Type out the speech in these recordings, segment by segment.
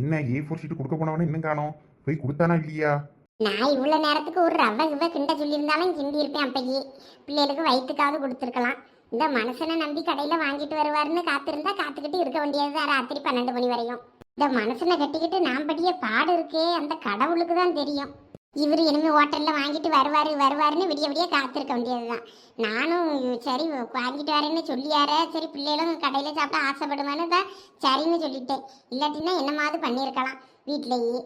என்ன A four sheet கொடுக்க போனவனே இன்னும் காணோம். போய் கொடுத்தானா இல்லையா? நான் இவ்வளோ நேரத்துக்கு ஒரு ரவை கிவ கிண்ட சொல்லியிருந்தாலும் கிண்டி இருப்பேன் அப்பையே பிள்ளைகளுக்கு வயிற்றுக்காவது கொடுத்துருக்கலாம். இந்த மனுஷனை நம்பி கடையில் வாங்கிட்டு வருவாருன்னு காத்திருந்தா காத்துக்கிட்டு இருக்க வேண்டியது ராத்திரி பன்னெண்டு மணி வரையும். இந்த மனுஷனை கட்டிக்கிட்டு நான் படிய பாடு இருக்கே அந்த கடவுளுக்கு தான் தெரியும். இவர் இனிமே ஹோட்டலில் வாங்கிட்டு வருவாரு வருவாருன்னு விடிய விடிய காத்திருக்க வேண்டியதுதான். நானும் சரி வாங்கிட்டு வரேன்னு சொல்லியாரே சரி பிள்ளைகளும் கடையில் சாப்பிட ஆசைப்படுவேன்னு தான் சரின்னு சொல்லிட்டேன். இல்லாட்டின்னா என்னமாவது பண்ணியிருக்கலாம் வீட்டிலேயே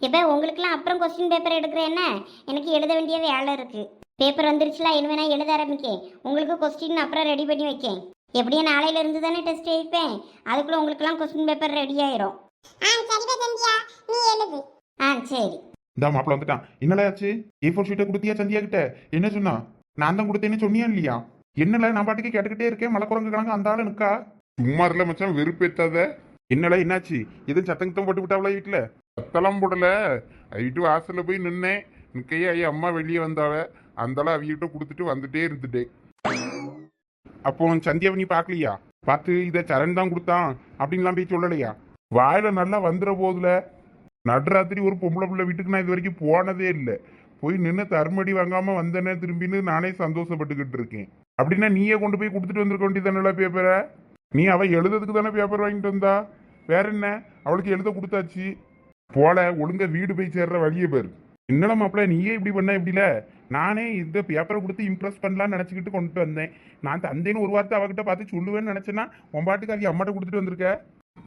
இப்போ உங்களுக்குலாம் அப்புறம் கொஸ்டின் பேப்பர் எடுக்கிறேன் என்ன? எனக்கு எழுத வேண்டிய வேலை இருக்குது பேப்பர் வந்துருச்சுல இனிமே நான் எழுத ஆரம்பிக்கேன். உங்களுக்கு கொஸ்டின் அப்புறம் ரெடி பண்ணி வைக்கேன். எப்படியும் நாளையில இருந்து தானே டெஸ்ட் வைப்பேன் அதுக்குள்ள உங்களுக்குலாம் கொஸ்டின் பேப்பர் ரெடி ஆயிரும். ஆ எழுது. ஆ சரி. இந்த மாப்பிள்ள வந்துட்டான். என்னல ஆச்சு ஏ ஃபோர் ஷீட்டை கொடுத்தியா சந்தியா கிட்ட? என்ன சொன்னா? நான் தான் கொடுத்தேன்னு சொன்னியா இல்லையா? என்னல நான் பாட்டுக்கு கேட்டுக்கிட்டே இருக்கேன். மலைக்குரங்கு கணக்கு அந்த ஆளு நிக்கா? சும்மா இல்ல மச்சான் வெறுப்பேத்தாத. என்னல என்னாச்சு? எதுவும் சத்தங்கத்தம் போட்டு விட்டாவளா வீட்டுல சத்தெல்லாம் போடல. வீட்டு வாசல்ல போய் நின்னேன். நிக்கையே ஐயா அம்மா வெளியே வந்தாவ. அந்தால அவகிட்ட கொடுத்துட்டு வந்துட்டே இருந்துட்டேன். அப்போ சந்தியாவை நீ பாக்கலையா? பார்த்து இதை சரண் தான் கொடுத்தான். அப்படின்லாம் போய் சொல்லலையா? வாயில நல்லா வந்துற போதுல. நடுராத்திரி ஒரு பொம்பளை பிள்ளை வீட்டுக்கு நான் இது வரைக்கும் போனதே இல்லை. போய் நின்று தருமடி வாங்காம வந்தேனே திரும்பின்னு நானே சந்தோஷப்பட்டுக்கிட்டு இருக்கேன். அப்படின்னா நீயே கொண்டு போய் கொடுத்துட்டு வந்திருக்க வேண்டியதானல பேப்பரை நீ அவள் எழுதுறதுக்கு தானே பேப்பர் வாங்கிட்டு வந்தா? வேற என்ன? அவளுக்கு எழுத கொடுத்தாச்சு. போல ஒழுங்கா வீடு போய் சேர்ற வழியே பேர். என்னடா மாப்பிள்ள நீயே இப்படி பண்ண இப்படில நானே இந்த பேப்பரை கொடுத்து இம்ப்ரெஸ் பண்ணலாம்னு நினச்சிக்கிட்டு கொண்டு வந்தேன். நான் தந்தேன்னு ஒரு வார்த்தை அவகிட்ட பார்த்து சொல்லுவேன்னு நினச்சேன்னா உன் பாட்டுக்கு அவங்க அம்மாட்ட கொடுத்துட்டு வந்திருக்க?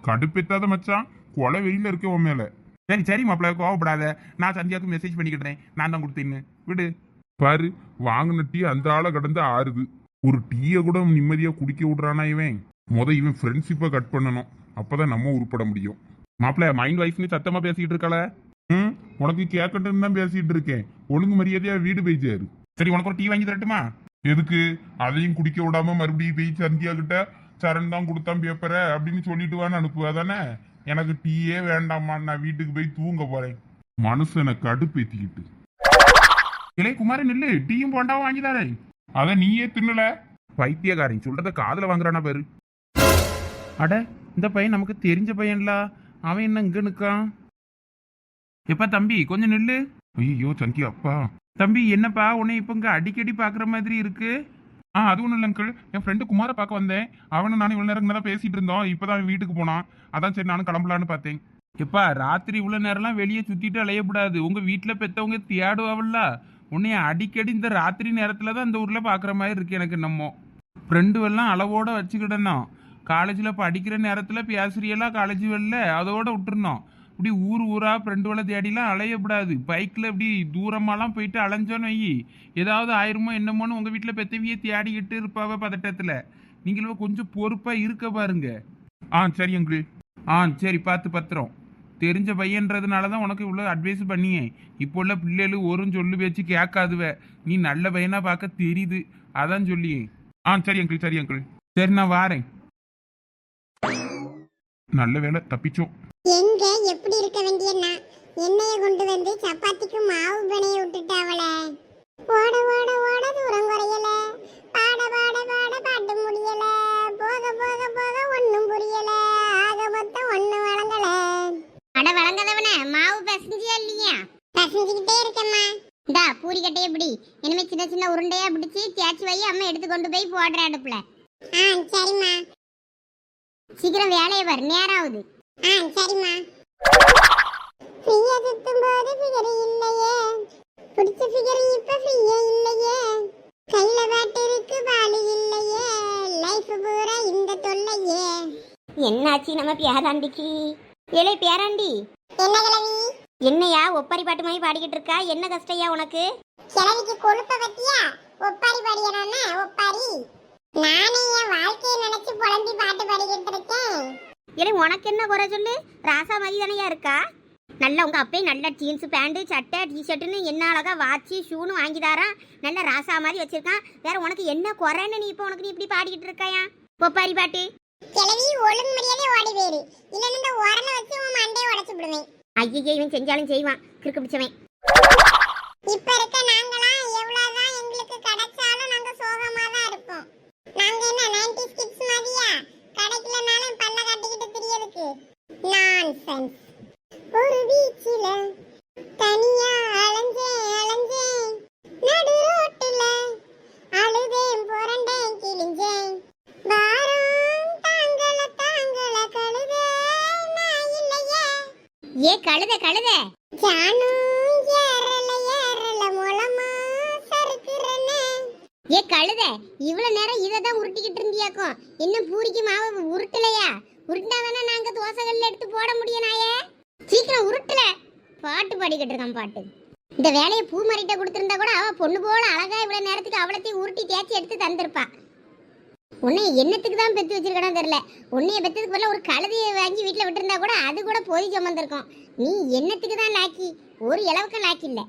கடுப்பெத்தாத மச்சான். கொலை வெயில இருக்க உன் மேலே. சரி சரி மாப்பிள்ள கோவப்படாத. நான் சந்தியாவுக்கு மெசேஜ் பண்ணிக்கிட்டேன் நான் தான் கொடுத்தேன்னு. விடு. பாரு வாங்கின டீ அந்த ஆளை கடந்து ஆறுது. ஒரு டீயை கூட நிம்மதியா குடிக்க விடுறானா இவன்? முத இவன் ஃப்ரெண்ட்ஷிப்பை கட் பண்ணணும். அப்பதான் நம்ம உருப்பட முடியும். மாப்பிள்ள மைண்ட் வைஃப்னு சத்தமா பேசிக்கிட்டு இருக்கல ம்? உனக்கு கேட்கட்டுன்னு தான் பேசிட்டு இருக்கேன். ஒழுங்கு மரியாதையா வீடு போய் சேரு. சரி உனக்கு ஒரு டீ வாங்கி தரட்டுமா? எதுக்கு? அதையும் குடிக்க விடாம மறுபடியும் போய் சந்தியா கிட்ட சரண் தான் கொடுத்தான் பேப்பரை அப்படின்னு சொல்லிட்டு வான்னு அனுப்புவா தானே? எனக்கு டீயே வேண்டாம்மா நான் வீட்டுக்கு போய் தூங்க போறேன். மனுஷனை கடுப்பேத்திக்கிட்டு. இளைய குமாரன் நில்லு டீயும் போண்டாவும் வாங்கி அத நீயே தின்னல. பைத்தியக்காரன் சொல்றத காதுல வாங்குறானா பாரு. அட இந்த பையன் நமக்கு தெரிஞ்ச பையன்ல. அவன் என்ன இங்க நிக்கான்? எப்பா தம்பி கொஞ்சம் நில்லு. ஐயோ சங்கி அப்பா. தம்பி என்னப்பா உன்னை இப்ப இங்க அடிக்கடி பாக்குற மாதிரி இருக்கு? ஆ அது ஒன்றும் இல்லை அங்கிள் என் ஃப்ரெண்டு குமாரை பார்க்க வந்தேன். அவனும் நானும் இவ்வளோ நேரம் தான் பேசிகிட்டு இருந்தோம். இப்போ தான் வீட்டுக்கு போனான். அதான் சரி நானும் கிளம்பலான்னு பார்த்தேன். எப்பா ராத்திரி இவ்வளோ நேரம்லாம் வெளியே சுற்றிட்டு அலையக்கூடாது. உங்கள் வீட்டில் பெற்றவங்க தேடுவாவில்ல உன்னைய அடிக்கடி இந்த ராத்திரி நேரத்தில் தான் இந்த ஊரில் பார்க்குற மாதிரி இருக்கு எனக்கு நம்ம ஃப்ரெண்டு எல்லாம் வச்சுக்கிடணும். காலேஜில் படிக்கிற நேரத்தில் பேசுறியெல்லாம் காலேஜ் வெளில. அதோட விட்டுருந்தோம் இப்படி ஊர் ஊராக ஃப்ரெண்டுகளை தேடிலாம் அலையக்கூடாது பைக்கில் இப்படி தூரமாலாம் போயிட்டு அலைஞ்சோன்னு வை. ஏதாவது ஆயிருமோ என்னமோன்னு உங்கள் வீட்டில் பெத்தவியே தேடிக்கிட்டு இருப்பாவ பதட்டத்தில். நீங்களும் கொஞ்சம் பொறுப்பாக இருக்க பாருங்க. ஆ சரி அங்கிள் ஆ சரி பார்த்து பத்திரம். தெரிஞ்ச பையன்றதுனால தான் உனக்கு இவ்வளோ அட்வைஸ் பண்ணியே. இப்போ உள்ள பிள்ளைகள் ஒரு சொல்லு பேச்சு கேட்காதுவ. நீ நல்ல பையனாக பார்க்க தெரியுது. அதான் சொல்லியே. ஆ சரி அங்கிள் சரி அங்கிள் சரி நான் வாரேன். நல்ல வேலை தப்பிச்சோம். எங்க எப்படி இருக்க வேண்டிய நான் எண்ணெய கொண்டு வந்து சப்பாத்திக்கு மாவு பிணைய விட்டுட்டாவளே ஓட ஓட ஓட தூரம் குறையல. பாட பாட பாட பாட்டு முடியல. போக போக போக ஒண்ணும் புரியல. ஆக மொத்தம் ஒண்ணு வழங்கல. அட வழங்காதவனே மாவு பசஞ்சியா இல்லையா? பசஞ்சுக்கிட்டே இருக்கம்மா. இந்தா பூரி கட்டைய பிடி. இனிமே சின்ன சின்ன உருண்டையா பிடிச்சி தேய்ச்சி வை அம்மா எடுத்து கொண்டு போய் போடுற அடுப்புல. ஆ சரிம்மா. சீக்கிரம் வேலையை பாரு நேரம் ஆகுது. ஆ சரிம்மா. ஃப்ரீயா சுத்தும் போது ஃபிகர் இல்லையே. பிடிச்ச ஃபிகர் இப்ப ஃப்ரீயா இல்லையே. கையில பாட்டு இருக்கு பாலு இல்லையே. லைஃப் பூரா இந்த தொல்லையே. என்னாச்சு நம்ம பேராண்டிக்கு? ஏழை பேராண்டி. என்ன கிழவி? என்னையா ஒப்பாரி பாட்டு மாதிரி பாடிக்கிட்டு இருக்கா? என்ன கஷ்டையா உனக்கு? கிழவிக்கு கொழுப்ப பத்தியா? ஒப்பாரி பாடியனா ஒப்பாரி. நானே என் வாழ்க்கையை நினைச்சு புலம்பி பாட்டு பாடிக்கிட்டு இருக்கேன். இல்லை உனக்கு என்ன குறை சொல்லு? ராசா மாதிரி தானையா இருக்கா? நல்ல உங்க அப்பே நல்ல ஜீன்ஸ் பேண்ட் சட்டை டிஷர்ட்டுன்னு என்ன அழகா வாட்சி ஷூன்னு வாங்கி தாரான் நல்ல ராசா மாதிரி வச்சிருக்கான். வேற உனக்கு என்ன குறைன்னு நீ இப்போ உனக்கு நீ இப்படி பாடிக்கிட்டு இருக்காயா? பொப்பாரி பாட்டு. கிளவி ஒழுங்கு மரியாதை ஓடி போயிரு. இல்லைன்னு இந்த உரனை வச்சு உன் மண்டையை உடச்சு விடுவேன். ஐயோ இவன் செஞ்சாலும் செய்வான். கிறுக்கு பிடிச்சவன். இப்ப இருக்க நாங்களாம் எவ்வளவுதான் எங்களுக்கு கிடைச்சாலும் நாங்க சோகமா தான் இருப்போம். நாங்க என்ன 90s கிட்ஸ் மாதிரியா? கிடைக்கலனாலும் பல்ல காட்டிக்கிட்டு தெரியறதுக்கு. நான்சென்ஸ் ஒரு வீச்சில தனியா அலைஞ்சேன் அலைஞ்சேன். நடு ரோட்டுல அழுதேன் புரண்டேன் கிழிஞ்சேன். வாரம் தாங்கள தாங்கள கழுதே நான் இல்லையே. ஏ கழுத கழுத. ஜானும் ஏ கழுத இவ்வளவு நேரம் இதை தான் உருட்டிக்கிட்டு இருந்தியாக்கும் இன்னும் பூரிக்கு மாவு உருட்டலையா? உருட்டாதானே நாங்க தோசைகள்ல எடுத்து போட முடியும் நாயே? சீக்கிரம் உருட்டல. பாட்டு பாடிக்கிட்டு இருக்கான் பாட்டு. இந்த வேலையை பூ மாறிட்ட கொடுத்துருந்தா கூட அவ பொண்ணு போல அழகா இவ்வளவு நேரத்துக்கு அவளத்தையும் உருட்டி தேய்ச்சி எடுத்து தந்திருப்பா. உன்னை என்னத்துக்கு தான் பெத்து வச்சிருக்கணும் தெரியல. உன்னைய பெத்ததுக்கு பதிலாக ஒரு கழுதையை வாங்கி வீட்டில் விட்டுருந்தா கூட அது கூட போதி சுமந்திருக்கும். நீ என்னத்துக்கு தான் லாக்கி? ஒரு இளவுக்கு லாக்கி இல்லை.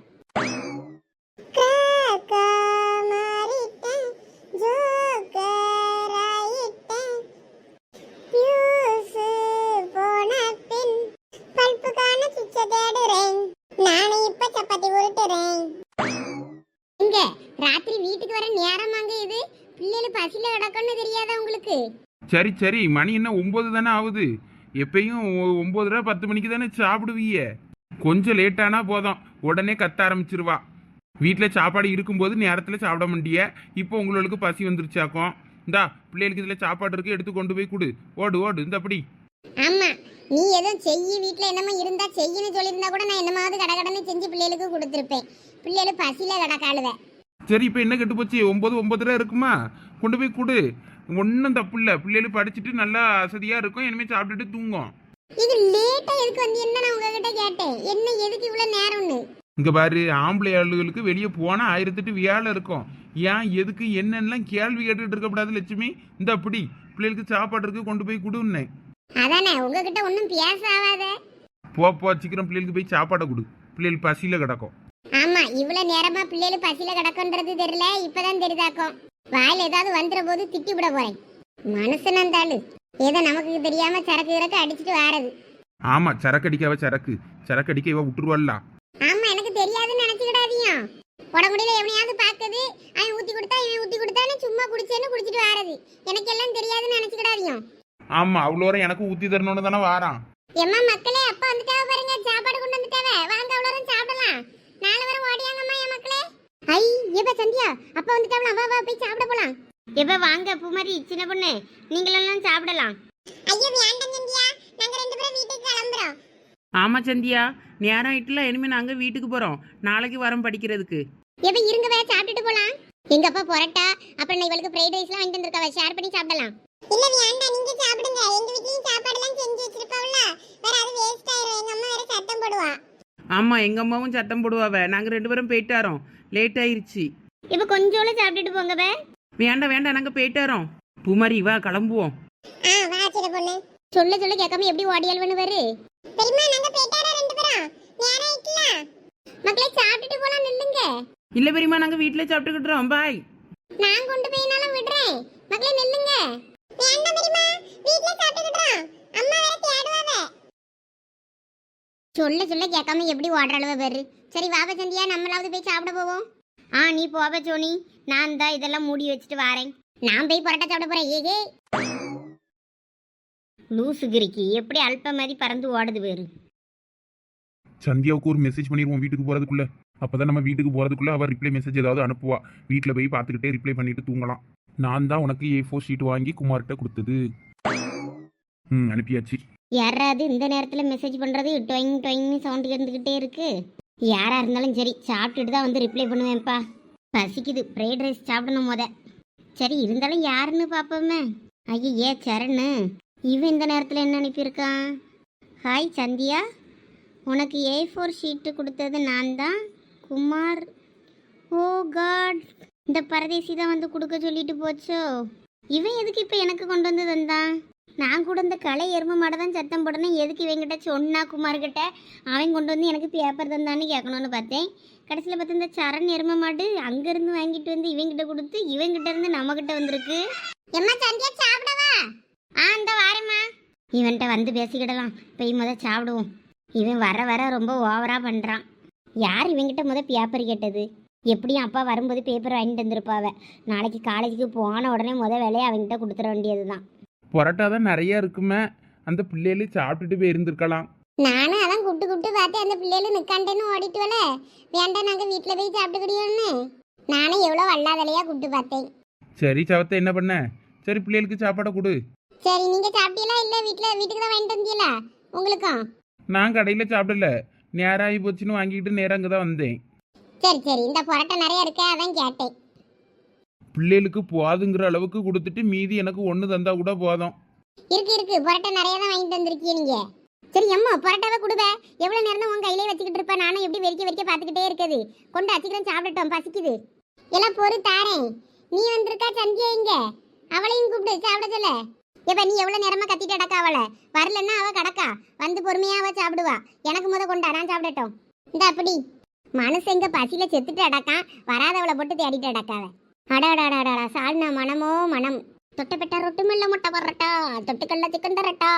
ராத்திரி வீட்டுக்கு வர நேரமாங்க இது. பிள்ளைகள் பசியில கிடக்குன்னு தெரியாதா உங்களுக்கு? சரி சரி. மணி என்ன ஒம்பது தானே ஆகுது. எப்பயும் ஒ- ஒம்பதரை பத்து மணிக்கு தானே சாப்பிடுவீய கொஞ்சம் லேட்டானா போதும். உடனே கத்த ஆரம்பிச்சிருவா. வீட்டில் சாப்பாடு இருக்கும்போது நேரத்தில் சாப்பிட மாட்டிய. இப்போ உங்களுக்கு பசி வந்துருச்சாக்கும். இந்தா பிள்ளைகளுக்கு இதில் சாப்பாடு இருக்கு எடுத்து கொண்டு போய் கொடு. ஓடு ஓடு. இந்த அப்படி ஆமா. நீ எதுவும் செய்யி வீட்ல என்னமோ இருந்தா செய்யின்னு சொல்லியிருந்தா கூட நான் என்னமாவது கடகடன்னு செஞ்சு பிள்ளைகளுக்கு கொடுத்துருப்பேன். பிள்ளைகள் பசியில கிடக்காளுவ. சரி இப்போ என்ன கெட்டு போச்சு ஒம்பது ஒம்பதரை இருக்குமா? கொண்டு போய் கொடு. ஒன்றும் தப்பு இல்லை பிள்ளைகள் படிச்சுட்டு நல்லா அசதியாக இருக்கும். இனிமேல் சாப்பிட்டுட்டு தூங்கும். இது லேட்டா எதுக்கு வந்து என்ன நான் உங்ககிட்ட கேட்டேன். என்ன எதுக்கு இவ்வளவு நேரம்னு? இங்க பாரு ஆம்பளை ஆளுகளுக்கு வெளியே போனா ஆயிரத்தெட்டு வேலை இருக்கும். ஏன் எதுக்கு என்னென்னலாம் கேள்வி கேட்டுட்டு இருக்கக்கூடாது லட்சுமி? இந்த அப்படி பிள்ளைகளுக்கு சாப்பாடு இருக்கு கொண்டு போய் கொடுன்னே. அதானே உங்ககிட்ட ஒன்றும் பேச ஆகாத போ போ சீக்கிரம் பிள்ளைகளுக்கு போய் சாப்பாடை கொடு. பிள்ளைகள் பசியில கிடக்கும். ஆமா இவ்வளவு நேரமா பிள்ளைகள் பசியில கிடக்குன்றது தெரியல. இப்பதான் தெரியுதாக்கும் வாயில ஏதாவது வந்துற போது திட்டி விட போறேன். மனுஷன் அந்த ஆளு. ஏதோ நமக்கு தெரியாம சரக்கு இறக்க அடிச்சிட்டு வாரது. ஆமா சரக்கு அடிக்காவ சரக்கு. சரக்கு அடிக்க இவ விட்டுருவாள்ல. ஆமா எனக்கு தெரியாதுன்னு நினைச்சுக்கிடாதீங்க. உடம்புடியில எவனையாவது பார்க்குது அவன் ஊத்தி கொடுத்தா இவன் ஊத்தி கொடுத்தான்னு சும்மா குடிச்சேன்னு குடிச்சிட்டு வாரது. எனக்கு எல்லாம் தெரியாதுன்னு நினைச்சுக்கிடாதீங்க. ஆமா அவ்வளோ எனக்கு ஊத்தி தரணும்னு தானே வாரான். எம்மா மக்களே அப்பா வந்துட்டாவ பாருங்க. சாப்பாடு கொண்டு வந்துட்டாவ. வாங்க அவ்வளோ சாப்பிடலாம். நாலு வரும் ஓடியாங்கம்மா என் மக்களே. ஐ எப்ப சந்தியா? அப்பா வந்துட்டாவல வா வா போய் சாப்பிட போலாம். எப்ப வாங்க பூமாரி சின்ன பொண்ணு. நீங்களெல்லாம் சாப்பிடலாம். ஐயோ வேண்டாம் சந்தியா. நாங்க ரெண்டு பேரும் வீட்டுக்கு கிளம்புறோம். ஆமா சந்தியா. நேரம் ஆயிட்டுல இனிமே நாங்க வீட்டுக்கு போறோம். நாளைக்கு வரோம் படிக்கிறதுக்கு. எப்ப இருங்க வே சாப்பிட்டுட்டு போலாம். எங்க அப்பா பொரட்டா? அப்புறம் நான் இவளுக்கு ஃப்ரைட் ரைஸ்லாம் வாங்கிட்டு வந்திருக்கா. ஷேர் பண்ணி சாப்பிடலாம். இல்ல வேண்டாம் நீங்க சாப்பிடுங்க. எங்க வீட்லயும் சாப்பாடுலாம் செஞ்சு வச்சிருப்பாவுல வேற அது வேஸ்ட் ஆயிரும். எங்க அம்மா வேற சத்தம் போடுவா. ஆமா எங்க அம்மாவும் சட்டம் போடுவாவ. நாங்க ரெண்டு பேரும் போயிட்டாரோம். லேட் ஆயிருச்சு. இப்ப கொஞ்சோல சாப்பிட்டுட்டு போங்க வேண்டாம் வேண்டாம் நாங்க போயிட்டாரோம். பூமாரி வா கிளம்புவோம். ஆ வா சின்ன பொண்ணு. சொல்ல சொல்ல கேட்காம எப்படி ஓடியால் பண்ணுவாரு பெரியமா நாங்க போயிட்டாரா ரெண்டு பேரும். நேரம் ஆயிட்டுல. மக்களே சாப்பிட்டுட்டு போலாம் நில்லுங்க. இல்ல பெரியமா நாங்க வீட்ல சாப்பிட்டுக்கிட்டுறோம். பாய் நான் கொண்டு போயினாலும் விடுறேன். மக்களே நில்லுங்க. வேண்டாம் பெரியமா வீட்ல சாப்பிட்டுக்கிட்டோம் அம்மா வேற தேடுவாவ. சொல்ல சொல்ல கேட்காம எப்படி ஓடுற அளவு பேரு. சரி வாப சந்தியா நம்மளாவது போய் சாப்பிட போவோம். ஆ நீ போவ சோனி. நான் தான் இதெல்லாம் மூடி வச்சுட்டு வரேன். நான் போய் பரோட்டா சாப்பிட போறேன். ஏகே லூசு கிரிக்கி எப்படி அல்ப மாதிரி பறந்து ஓடுது பேரு. சந்தியாவுக்கு ஒரு மெசேஜ் பண்ணிடுவோம் வீட்டுக்கு போறதுக்குள்ள. அப்பதான் நம்ம வீட்டுக்கு போறதுக்குள்ள அவ ரிப்ளை மெசேஜ் ஏதாவது அனுப்புவா. வீட்டில் போய் பார்த்துக்கிட்டே ரிப்ளை பண்ணிட்டு தூங்கலாம். நான் தான் உனக்கு ஏ ஃபோர் ஷீட் வாங்கி குமார்கிட்ட கொடுத்தது. ம். அனுப்பியாச்சு. யாராவது இந்த நேரத்தில் மெசேஜ் பண்ணுறது டொயிங் டொயிங்னு சவுண்ட் இருந்துக்கிட்டே இருக்கு. யாராக இருந்தாலும் சரி சாப்பிட்டுட்டு தான் வந்து ரிப்ளை பண்ணுவேன்ப்பா. பசிக்குது ஃப்ரைட் ரைஸ் சாப்பிடணும் முத. சரி இருந்தாலும் யாருன்னு பார்ப்போமே. ஐயே சரணு இவன் இந்த நேரத்தில் என்ன அனுப்பியிருக்கான்? ஹாய் சந்தியா. உனக்கு ஏ ஃபோர் ஷீட்டு கொடுத்தது நான் தான் குமார். ஓ காட் இந்த பரதேசி தான் வந்து கொடுக்க சொல்லிட்டு போச்சோ. இவன் எதுக்கு இப்போ எனக்கு கொண்டு வந்து தந்தான்? நான் கூட இந்த கலை எருமை மாடை தான் சத்தம் போடணும். எதுக்கு இவங்கிட்ட சொன்னா குமார்கிட்ட? அவன் கொண்டு வந்து எனக்கு பேப்பர் தந்தான்னு கேட்கணும்னு பார்த்தேன். கடைசியில் பார்த்து இந்த சரண் எருமை மாடு அங்கேருந்து வாங்கிட்டு வந்து இவங்கிட்ட கொடுத்து இவங்கிட்ட இருந்து நம்மகிட்ட வந்திருக்கு. எம்மா சந்தியா சாப்பிடவா? ஆ இந்த வாரேம்மா. இவன்கிட்ட வந்து பேசிக்கிடலாம். போய் முத சாப்பிடுவோம். இவன் வர வர ரொம்ப ஓவராக பண்ணுறான் யார் இவங்கிட்ட முத பேப்பர் கேட்டது? எப்படியும் அப்பா வரும்போது பேப்பர் வாங்கிட்டு வந்திருப்பாவ. நாளைக்கு காலேஜுக்கு போன உடனே முத வேலையை அவன்கிட்ட கொடுத்துட வேண்டியது தான் பரோட்டா தான் நிறைய இருக்குமே. அந்த பிள்ளைகளு சாப்பிட்டுட்டு போய் இருந்திருக்கலாம் நானும் அதான் கூப்பிட்டு கூப்பிட்டு பார்த்து அந்த பிள்ளைகளும் நிற்காண்டேன்னு ஓடிட்டு வரல வேண்டாம் நாங்கள் வீட்டில் போய் சாப்பிட்டுக்கிடியோன்னு நானும் எவ்வளோ வல்லாதலையாக கூப்பிட்டு பார்த்தேன். சரி சவத்தை என்ன பண்ண? சரி பிள்ளைகளுக்கு சாப்பாடை கொடு. சரி நீங்கள் சாப்பிட்டீங்களா இல்லை வீட்டில் வீட்டுக்கு தான் வாங்கிட்டு வந்தீங்களா? உங்களுக்கும் நான் கடையில் சாப்பிடல. நேராகி போச்சுன்னு வாங்கிட்டு நேராக அங்கே தான் வந்தேன். சரி சரி இந்த புரட்டை நிறைய இருக்க அதான் கேட்டேன். பிள்ளைகளுக்கு போதுங்கிற அளவுக்கு கொடுத்துட்டு மீதி எனக்கு ஒன்று தந்தா கூட போதும். இருக்கு இருக்கு. பரோட்டா நிறைய தான் வாங்கிட்டு வந்திருக்கீங்க நீங்க. சரி அம்மா பரோட்டாவை கொடுப்ப. எவ்வளவு நேரம் தான் உன் கையிலே வச்சுக்கிட்டு இருப்ப? நானும் எப்படி வெறிக்க வெறிக்க பார்த்துக்கிட்டே இருக்குது. கொண்டு அச்சிக்கிறேன் சாப்பிடட்டும். பசிக்குது. எல்லாம் பொறு தாரேன். நீ வந்திருக்கா சந்தியா இங்க? அவளையும் கூப்பிடு. சாப்பிட சொல்ல. எப்ப நீ எவ்வளவு நேரமா கத்திட்டு அடக்கா அவளை? வரலன்னா அவ கடக்கா. வந்து பொறுமையா அவ சாப்பிடுவா. எனக்கு முத கொண்டா நான் சாப்பிடட்டும். இந்த அப்படி. மனசு எங்க பசியில செத்துட்டு அடக்கான் வராதவளை போட்டு தேடிட்டு அடக்காவ அடாடாடாடா சால்னா மனமோ மனம். தொட்டப்பெட்டா ரொட்டு மெல்ல முட்டை பரோட்டா தொட்டுக்கல்ல chicken தரட்டா.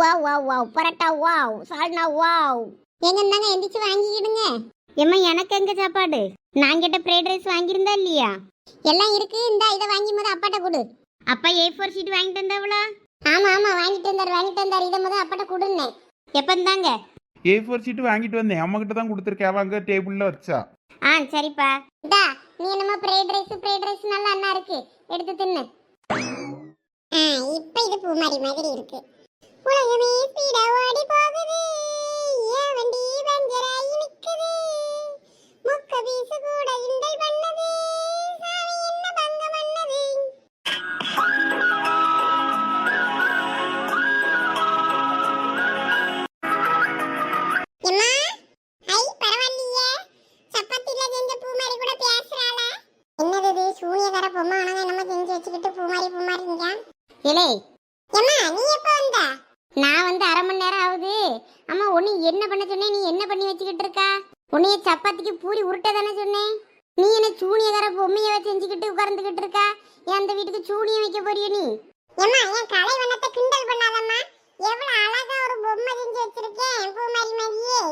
Wow wow wow parotta wow salna wow. எங்க இருந்தாங்க எந்திரிச்சு வாங்கிக்கிடுங்க. எம்மா எனக்கு எங்க சாப்பாடு? நான் கிட்ட ஃப்ரைட் ரைஸ் வாங்கியிருந்தா இல்லையா? எல்லாம் இருக்கு இந்த இதை வாங்கி முத அப்பாட்ட கொடு. அப்பா ஏ ஃபோர் ஷீட் வாங்கிட்டு வந்தாவளா? ஆமா ஆமா வாங்கிட்டு வந்தார் வாங்கிட்டு வந்தார் இதை முத அப்பாட்ட கொடுன்னேன். எப்ப இருந்தாங்க ஏ ஃபோர் சீட்டு வாங்கிட்டு வந்தேன். அம்மாக்கிட்ட தான் கொடுத்துருக்கேன். அவ அங்கே டேபிளில் வச்சா. ஆ சரிப்பா. டா நீ என்னமோ ஃப்ரைட் ரைஸ் ஃப்ரைட் ரைஸ் நல்லா அண்ணா இருக்கு. எடுத்து தின்னு. ஆ இப்போ இது பூமாரி மாதிரி இருக்கு. உலகமே ஸ்பீடா ஓடி போகுது ஏன் வண்டி பஞ்சராயி நிக்குது? முக்க பீசு கூட இந்த சூனியக்கார பொம்மை ஆனங்க என்னமோ செஞ்சு வச்சுக்கிட்டு பூமாரி பூமாரிங்க. இலே. எம்மா நீ எப்போ வந்த? நான் வந்து அரை மணி நேரம் ஆகுது. அம்மா உன்னை என்ன பண்ண சொன்னேன்? நீ என்ன பண்ணி வச்சுக்கிட்டு இருக்கா? உன்னைய சப்பாத்திக்கு பூரி உருட்ட தானே சொன்னேன். நீ என்ன சூனியக்கார பொம்மைய செஞ்சுக்கிட்டு உட்கார்ந்துகிட்டு இருக்கா? ஏன் அந்த வீட்டுக்கு சூனியம் வைக்க போறிய நீ? ஏம்மா என் கலை வண்ணத்தை கிண்டல் பண்ணாதம்மா. எவ்வளவு அழகா ஒரு பொம்மை செஞ்சு வச்சிருக்கேன் பூமாரி மாதிரியே.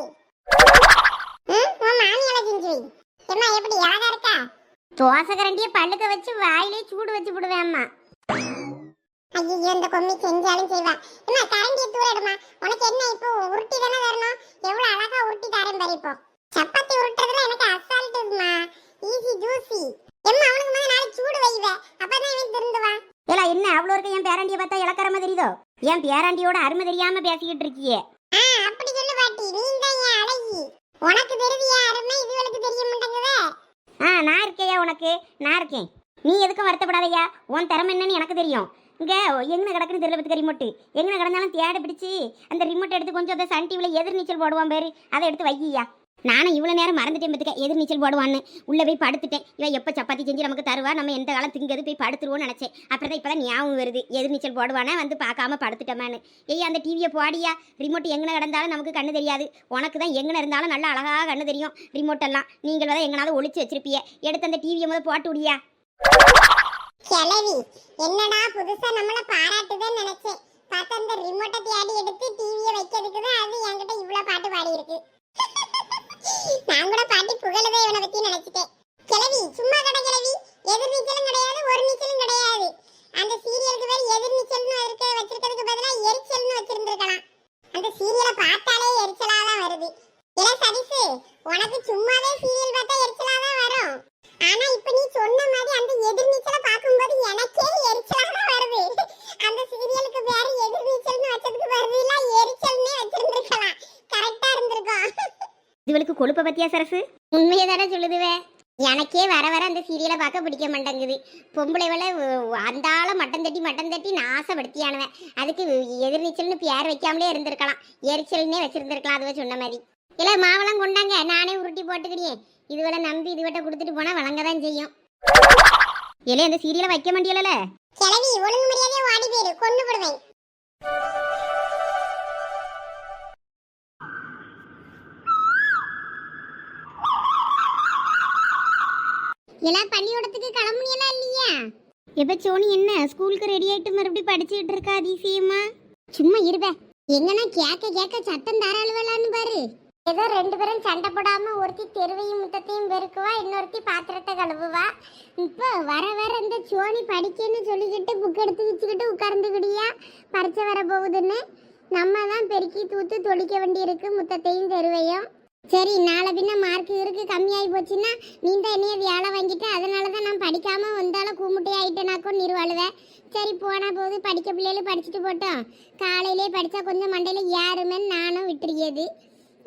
ம், உன் மாமியால செஞ்சு வை. எம்மா எப்படி அழகா இருக்கா? தோசை கரண்டிய பல்லுக்க வச்சு வாயிலே சூடு வச்சு விடுவேன் அம்மா ஐயோ இந்த கொம்மி செஞ்சாலும் செய்வா அம்மா கரண்டிய தூர எடுமா உனக்கு என்ன இப்போ உருட்டி தானே தரணும்? எவ்வளவு அழகா உருட்டி தரேன் பாரு இப்போ. சப்பாத்தி உருட்டுறதுல எனக்கு அசால்ட்டுமா ஈஸி ஜூசி எம்மா அவனுக்கு முதல்ல நாளைக்கு சூடு வைவ அப்பதான் இவன் திருந்துவான். ஏலா என்ன அவ்வளோ இருக்க என் பேராண்டியை பார்த்தா இலக்கரமா தெரியுதோ? என் பேராண்டியோட அருமை தெரியாம பேசிக்கிட்டு இருக்கியே. அப்படி சொல்லு பாட்டி. நீ தான் என் அழகி. உனக்கு தெரியுது என் அருமை இதுவளுக்கு தெரிய மாட்டேங்குதே ஆ நான் இருக்கேயா உனக்கு? நான் இருக்கேன். நீ எதுக்கும் வருத்தப்படாதையா உன் திறமை என்னன்னு எனக்கு தெரியும். இங்கே எங்கே கிடக்குன்னு தெரியல பத்துக்க ரிமோட்டு எங்கே கிடந்தாலும் தேட பிடிச்சி அந்த ரிமோட் எடுத்து கொஞ்சம் அதை சன் டிவியில் எதிர் நீச்சல் போடுவான் பேரு. அதை எடுத்து வையா நானும் இவ்வளோ நேரம் மறந்துட்டேன் பார்த்துக்க எதிர் நீச்சல் போடுவான்னு. உள்ளே போய் படுத்துட்டேன். இவன் எப்போ சப்பாத்தி செஞ்சு நமக்கு தருவா? நம்ம எந்த காலம் திங்கிறது போய் படுத்துருவோம்னு நினச்சேன். அப்புறம் தான் இப்போ தான் ஞாபகம் வருது. எதிர் நீச்சல் போடுவானே? வந்து பார்க்காம படுத்துட்டோமான்னு. ஏய் அந்த டிவியை போடியா? ரிமோட் எங்கே கிடந்தாலும் நமக்கு கண்ணு தெரியாது. உனக்கு தான் எங்கே இருந்தாலும் நல்லா அழகாக கண்ணு தெரியும். ரிமோட் எல்லாம். நீங்கள் தான் எங்கனாவது ஒழிச்சு வச்சிருப்பிய. எடுத்து அந்த டிவியை முதல் போட்டு விடியா. கிளவி என்னடா புதுசா நம்மள பாராட்டுதுன்னு நினைச்சேன். பார்த்தா அந்த ரிமோட்டை தேடி எடுத்து டிவியை வைக்கிறதுக்கு தான் அது என்கிட்ட இவ்வளோ பாட்டு பாடி இருக்கு நான் கூட பாட்டி புகழதே இவனை பத்தி நினைச்சிட்டேன். கிளவி சும்மா கடை கிளவி எதிர் நீச்சலும் கிடையாது ஒரு நீச்சலும் கிடையாது. அந்த சீரியலுக்கு பேர் எதிர் நீச்சல்னு இருக்க வச்சிருக்கிறதுக்கு பதிலாக எரிச்சல்னு வச்சிருந்துருக்கலாம். அந்த சீரியலை பார்த்தாலே எரிச்சலா தான் வருது. இல்ல சதீஷு உனக்கு சும்மாவே சீரியல் பார்த்தா எரிச்சலா தான் வரும். ஆனா இப்ப நீ சொன்ன மாதிரி அந்த எதிர்நீச்சலை பார்க்கும்போது எனக்கே எரிச்சல் தான் வருது அந்த சீரியலுக்கு வேற எதிர்நீச்சல்னு வச்சதுக்கு வருது இல்ல எரிச்சல்னே வச்சிருந்திருக்கலாம் கரெக்டா இருந்திருக்கும் இவளுக்கு கொழுப்ப பத்தியா சரசு? உண்மையை தானே சொல்லுதுவே. எனக்கே வர வர அந்த சீரியலை பார்க்க பிடிக்க மாட்டேங்குது. பொம்பளை வேலை அந்த ஆளை மட்டம் தட்டி மட்டம் தட்டி நாசப்படுத்தியானுவேன் அதுக்கு எதிர்நீச்சல்னு பேர் வைக்காமலே இருந்திருக்கலாம். எரிச்சல்னே வச்சிருந்திருக்கலாம் அதுவே சொன்ன மாதிரி. இல்லை மாவெல்லாம் கொண்டாங்க. நானே உருட்டி போட்டுக்கிறியே. இதுவரை நம்பி இதுவட்ட கொடுத்துட்டு போனா வழங்க தான் செய்யும். இல்லை அந்த சீரியலை வைக்க மாட்டியல கிளவி ஒழுங்கு மரியாதையா வாடி போயிரு கொண்டு போடுவேன். எல்லாம் பள்ளிக்கூடத்துக்கு கிளம்புனியலா இல்லையா? எப்ப சோனி என்ன ஸ்கூலுக்கு ரெடி ஆயிட்டு மறுபடியும் படிச்சுட்டு இருக்கா அதிசயமா? சும்மா இருப எங்கன்னா கேட்க கேட்க சட்டம் தாராளுவலான்னு பாரு. ஏதோ ரெண்டு பேரும் சண்டை போடாம ஒருத்தி தெருவையும் முத்தத்தையும் பெருக்குவா இன்னொருத்தி பாத்திரத்தை கழுவுவா. இப்போ வர வர இந்த சோனி படிக்கன்னு சொல்லிக்கிட்டு புக் எடுத்து வச்சுக்கிட்டு உட்கார்ந்துக்கிடியா? பரீட்சை வர போகுதுன்னு. நம்ம தான் பெருக்கி தூத்து தொளிக்க வேண்டியிருக்கு முத்தத்தையும் தெருவையும். சரி நாளை பின்ன மார்க் இருக்கு கம்மியாகி போச்சுன்னா நீ தான் என்னைய வேலை வாங்கிட்டு. அதனால தான் நான் படிக்காமல் வந்தாலும் கூமுட்டை ஆகிட்டேனாக்கும் நிறுவாளுவேன் சரி போனால் போது படிக்க பிள்ளைகளும் படிச்சுட்டு போட்டோம். காலையிலே படித்தா கொஞ்சம் மண்டையில் யாருமேன்னு நானும் விட்டுருக்கியது.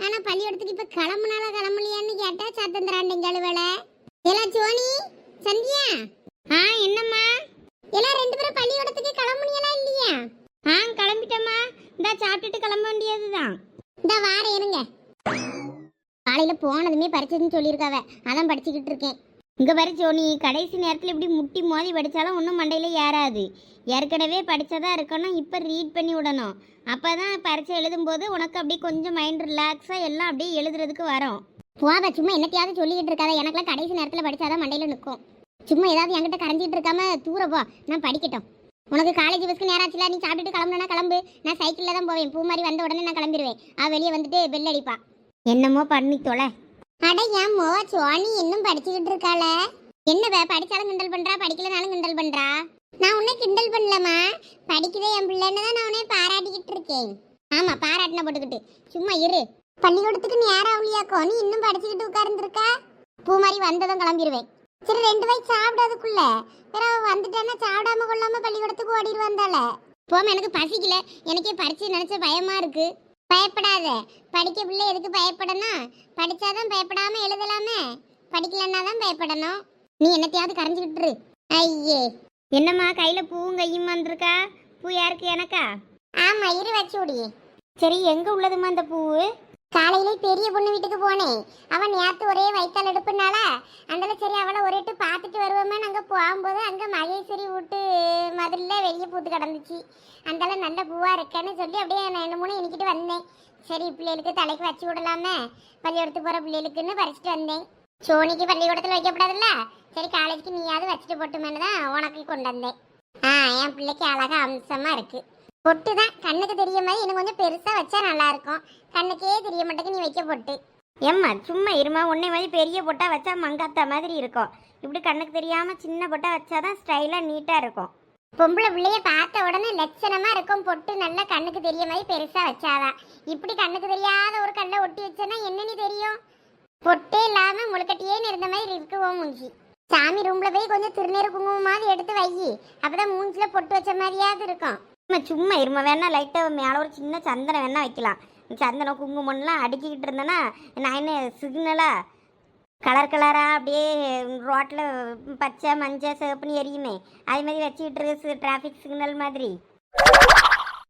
ஆனால் பள்ளிக்கூடத்துக்கு இப்போ கிளம்புனால கிளம்பலையான்னு கேட்டால் சத்தந்திராண்டிங்க அலுவலை எல்லாம் சோனி சந்தியா? ஆ என்னம்மா? எல்லாம் ரெண்டு பேரும் பள்ளிக்கூடத்துக்கு கிளம்புனியெல்லாம் இல்லையா? ஆ கிளம்பிட்டம்மா. இந்தா சாப்பிட்டுட்டு கிளம்ப வேண்டியதுதான். இந்த வாரம் இருங்க. காலையில் போனதுமே பறிச்சதுன்னு சொல்லியிருக்காவ. அதான் படிச்சுக்கிட்டு இருக்கேன். இங்கே பாரு ஜோனி கடைசி நேரத்தில் இப்படி முட்டி மோதி படித்தாலும் ஒன்றும் மண்டையில் ஏறாது. ஏற்கனவே படித்ததா இருக்கணும் இப்போ ரீட் பண்ணி விடணும். அப்போ தான் பரீட்சை எழுதும்போது உனக்கு அப்படியே கொஞ்சம் மைண்ட் ரிலாக்ஸாக எல்லாம் அப்படியே எழுதுறதுக்கு வரும். போவ சும்மா என்னத்தையாவது சொல்லிக்கிட்டு இருக்காத. எனக்குலாம் கடைசி நேரத்தில் படித்தாதான் மண்டையில் நிற்கும். சும்மா ஏதாவது என்கிட்ட கரைஞ்சிட்டு இருக்காம தூர போ. நான் படிக்கட்டும். உனக்கு காலேஜ் பஸ்க்கு நேராச்சுல நீ சாப்பிட்டுட்டு கிளம்புனா கிளம்பு. நான் சைக்கிளில் தான் போவேன். பூ மாதிரி வந்த உடனே நான் கிளம்பிடுவேன் அவள் வெளியே வந்துட்டு பெல் அடிப்பான் என்னமோ பண்ணி தொலை. அட என் மோ இன்னும் படிச்சுக்கிட்டு இருக்காள? என்னவ படிச்சாலும் கிண்டல் பண்றா படிக்கலனாலும் கிண்டல் பண்றா? நான் உன்னை கிண்டல் பண்ணலம்மா. படிக்கிற என் பிள்ளைன்னு தான் நான் உன்னை பாராட்டிக்கிட்டு இருக்கேன். ஆமா பாராட்டின போட்டுக்கிட்டு. சும்மா இரு. பள்ளிக்கூடத்துக்கு நேரம் ஆகலையாக்கோ நீ இன்னும் படிச்சுக்கிட்டு உட்கார்ந்துருக்கா? பூ மாதிரி வந்ததும் கிளம்பிடுவேன் சரி ரெண்டு வயசு சாப்பிடாதுக்குள்ள வேற வந்துட்டேன்னா சாப்பிடாம கொள்ளாம பள்ளிக்கூடத்துக்கு ஓடிடுவாந்தால போமா எனக்கு பசிக்கல. எனக்கே பரிச்சு நினைச்ச பயமா இருக்கு. பயப்படாத. படிக்க பிள்ளை எதுக்கு பயப்படணும்? படிச்சாதான் பயப்படாம எழுதலாமே. படிக்கலன்னா தான் பயப்படணும். நீ என்னத்தையாவது கரைஞ்சுக்கிட்டுரு ஐயே. என்னம்மா கையில் பூவும் கையும் வந்திருக்கா? பூ யாருக்கு எனக்கா? ஆமா இரு வச்சு விடியே சரி எங்கே உள்ளதுமா அந்த பூவு? காலையிலே பெரிய பொண்ணு வீட்டுக்கு போனேன். அவன் நேத்து ஒரே வைத்தால் எடுப்புனால அதனால சரி அவளை ஒரு எட்டு பார்த்துட்டு வருவோமே அங்கே போகும்போது அங்கே மகேஸ்வரி வீட்டு மதுரில் வெளியே பூத்து கிடந்துச்சு. அந்தால நல்ல பூவாக இருக்கேன்னு சொல்லி அப்படியே நான் ரெண்டு மூணு இனிக்கிட்டு வந்தேன். சரி பிள்ளைகளுக்கு தலைக்கு வச்சு விடலாமே. பள்ளிக்கூடத்துக்கு போகிற பிள்ளைகளுக்குன்னு பறிச்சுட்டு வந்தேன். சோனிக்கு பள்ளிக்கூடத்தில் வைக்கப்படாதுல்ல? சரி காலேஜுக்கு நீயாவது வச்சுட்டு போட்டுமேனு தான் உனக்கு கொண்டு வந்தேன். ஆ என் பிள்ளைக்கு அழகா அம்சமாக இருக்குது பொட்டு தான் கண்ணுக்கு தெரிய மாதிரி எனக்கு கொஞ்சம் பெருசாக வச்சா நல்லா இருக்கும் கண்ணுக்கே தெரிய மாட்டேங்க நீ வைக்க பொட்டு. ஏம்மா சும்மா இருமா உன்னை மாதிரி பெரிய பொட்டா வச்சா மங்காத்தா மாதிரி இருக்கும். இப்படி கண்ணுக்கு தெரியாமல் சின்ன பொட்டா வச்சாதான் ஸ்டைலாக நீட்டாக இருக்கும். பொம்பளை பிள்ளைய பார்த்த உடனே லட்சணமா இருக்கும் பொட்டு நல்லா கண்ணுக்கு தெரிய மாதிரி பெருசா வச்சாதான். இப்படி கண்ணுக்கு தெரியாத ஒரு கல்லை ஒட்டி வச்சேன்னா என்னன்னு தெரியும்? பொட்டே இல்லாம முழுக்கட்டியே இருந்த மாதிரி இருக்குவோம் மூஞ்சி. சாமி ரூம்ல போய் கொஞ்சம் திருநீர் குங்குமமாவது எடுத்து வை. அப்பதான் மூஞ்சில பொட்டு வச்ச மாதிரியாவது இருக்கும். சும்மா சும்மா இருமா வேணா லைட்டாக மேலே ஒரு சின்ன சந்தனம் வேணா வைக்கலாம். சந்தனம் குங்குமம்லாம் அடுக்கிக்கிட்டு இருந்தேன்னா நான் என்ன சிக்னலா கலர் கலராக அப்படியே ரோட்டில் பச்சை மஞ்சள் சிவப்புன்னு எரியுமே. அதே மாதிரி வச்சுக்கிட்டு இருக்கு டிராஃபிக் சிக்னல் மாதிரி.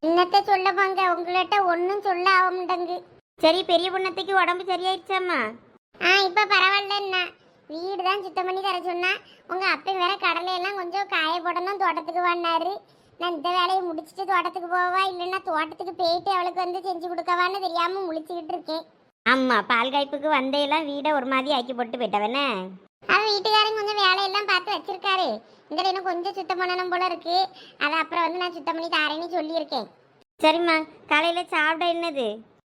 என்னத்த சொல்ல போங்க உங்கள்கிட்ட ஒன்றும் சொல்ல ஆக மாட்டேங்கு சரி பெரிய பொண்ணத்துக்கு உடம்பு சரியாயிடுச்சாம்மா? ஆ இப்போ பரவாயில்லண்ணா வீடு தான் சுத்தம் பண்ணி தர சொன்னா உங்க அப்பன் வேற கடலை எல்லாம் கொஞ்சம் காய போடணும் தோட்டத்துக்கு வாடினாரு நான் இந்த வேலையை முடிச்சுட்டு தோட்டத்துக்கு போவா இல்லைன்னா தோட்டத்துக்கு போயிட்டு அவளுக்கு வந்து செஞ்சு கொடுக்கவான்னு தெரியாம முழிச்சுக்கிட்டு இருக்கேன். ஆமாம் பால் காய்ப்புக்கு வந்தையெல்லாம் வீடை ஒரு மாதிரி ஆக்கி போட்டு போயிட்டவனே. அவன் வீட்டுக்காரன் கொஞ்சம் வேலையெல்லாம் பார்த்து வச்சிருக்காரு. இந்த இன்னும் கொஞ்சம் சுத்தம் பண்ணணும் போல இருக்கு. அதை அப்புறம் வந்து நான் சுத்தம் பண்ணி தாரேன்னு சொல்லியிருக்கேன். சரிம்மா காலையில் சாப்பிட என்னது?